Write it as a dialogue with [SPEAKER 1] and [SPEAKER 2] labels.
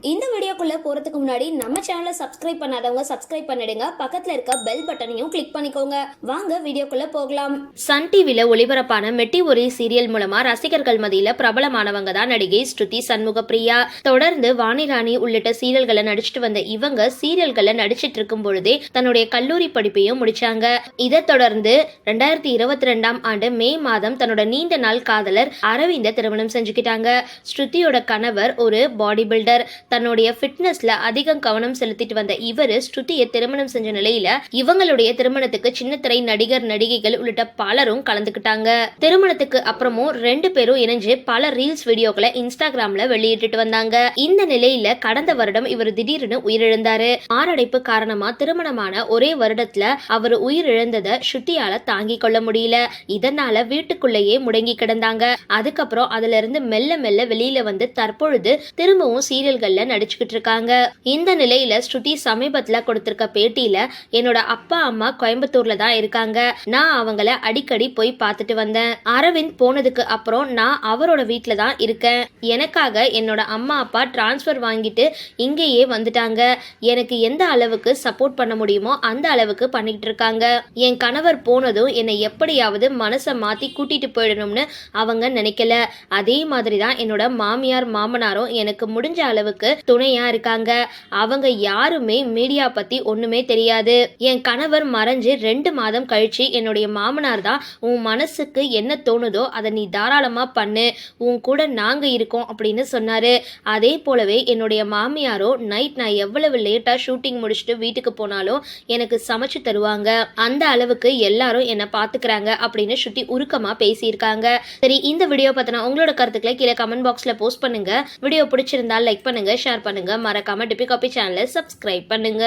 [SPEAKER 1] இந்த வீடியோக்குள்ளே போறதுக்கு முன்னாடி நம்ம சேனலை சப்ஸ்கிரைப் பண்ணாதவங்க சப்ஸ்கிரைப் பண்ணிடுங்க. பக்கத்துல இருக்க பெல் பட்டனையும் கிளிக் பண்ணிக்கோங்க. வாங்க வீடியோக்குள்ளே போகலாம்.
[SPEAKER 2] சன் டிவியில் ஒளிபரப்பான மெட்டி ஒரே சீரியல் மூலமா ரசிகர்கள் மதியில் பிரபலமானவங்க தான் நடிகை ஸ்ருதி சண்முகப்பிரியா. தொடர்ந்து வாணிராணி உள்ளிட்ட சீரியல்களை நடிச்சிட்டு வந்த இவங்க சீரியல்களை நடிச்சிட்டு இருக்கும் பொழுதே தன்னுடைய கல்லூரி படிப்பையும் முடிச்சாங்க. இதை தொடர்ந்து ரெண்டாயிரத்தி இருபத்தி ரெண்டாம் ஆண்டு மே மாதம் தன்னோட நீண்ட நாள் காதலர் அரவிந்த திருமணம் செஞ்சுக்கிட்டாங்க. ஸ்ருதியோட கணவர் ஒரு பாடி பில்டர் தன்னுடைய ஃபிட்னஸ்ல அதிகம் கவனம் செலுத்திட்டு வந்த இவரு ஸ்ருதியை திருமணம் செஞ்ச நிலையில இவங்களுடைய திருமணத்துக்கு சின்னத்திரை நடிகர் நடிகைகள் உள்ளிட்ட பலரும் கலந்துக்கிட்டாங்க. திருமணத்துக்கு அப்புறமும் ரெண்டு பேரும் இணைஞ்சு பல ரீல்ஸ் வீடியோக்களை இன்ஸ்டாகிராம்ல வெளியிட்டு வந்தாங்க. இந்த நிலையில கடந்த வருடம் இவர் திடீர்னு உயிரிழந்தாரு. மாரடைப்பு காரணமா திருமணமான ஒரே வருடத்துல அவர் உயிரிழந்ததை ஸ்ருதியால தாங்கிக் கொள்ள முடியல. இதனால வீட்டுக்குள்ளேயே முடங்கி கிடந்தாங்க. அதுக்கப்புறம் அதுல இருந்து மெல்ல மெல்ல வெளியில வந்து தற்பொழுது திரும்பவும் சீரியல்கள்ல நடிச்சுக்கிட்டு இருக்காங்க. இந்த நிலையில ஸ்ருதி சமீபத்துல கொடுத்திருக்க பேட்டியில என்னோட அப்பா அம்மா கோயம்புத்தூர்ல தான் இருக்காங்க. நான் அவங்கள அடிக்கடி போய் பார்த்துட்டு வந்தேன். அரவிந்த் போனதுக்கு அப்புறம் நான் அவரோட வீட்டில தான் இருக்கேன். எனக்காக என்னோட அம்மா அப்பா டிரான்ஸ்ஃபர் வாங்கிட்டு இங்கேயே வந்துட்டாங்க. எனக்கு எந்த அளவுக்கு சப்போர்ட் பண்ண முடியுமோ அந்த அளவுக்கு பண்ணிட்டு இருக்காங்க. என் கணவர் போனதும் என்னை எப்படியாவது மனசை மாத்தி கூட்டிட்டு போயிடணும்னு அவங்க நினைக்கல. அதே மாதிரி தான் என்னோட மாமியார் மாமனாரும் எனக்கு முடிஞ்ச அளவுக்கு துணையா இருக்காங்க. அவங்க யாருமே மீடியா பத்தி ஒண்ணுமே தெரியாது. என் கணவர் மறைஞ்சு ரெண்டு மாதம் கழிச்சு என்னுடைய மாமனார் தான் உன் மனசுக்கு என்ன தோணுதோ அதை நீ தாராளமா பண்ணு. உன் கூட நாங்க இருக்கோம் அப்படின்னு சொன்னாரு. அதே போலவே என்னுடைய மாமியாரோ நைட் நான் எவ்வளவு லேட்டா ஷூட்டிங் முடிச்சுட்டு வீட்டுக்கு போனாலும் எனக்கு சமைச்சு தருவாங்க. அந்த அளவுக்கு எல்லாரும் என்னை பாத்துக்கிறாங்க அப்படின்னு ஸ்ருதி உருக்கமா பேசியிருக்காங்க. சரி இந்த வீடியோ பார்த்தனா உங்களோட கருத்துக்களை கீழே கமெண்ட் பாக்ஸ்ல போஸ்ட் பண்ணுங்க. வீடியோ பிடிச்சிருந்தா லைக் பண்ணுங்க ஷேர் பண்ணுங்க மறக்காம டிபி காப்பி சேனலை சப்ஸ்கிரைப் பண்ணுங்க.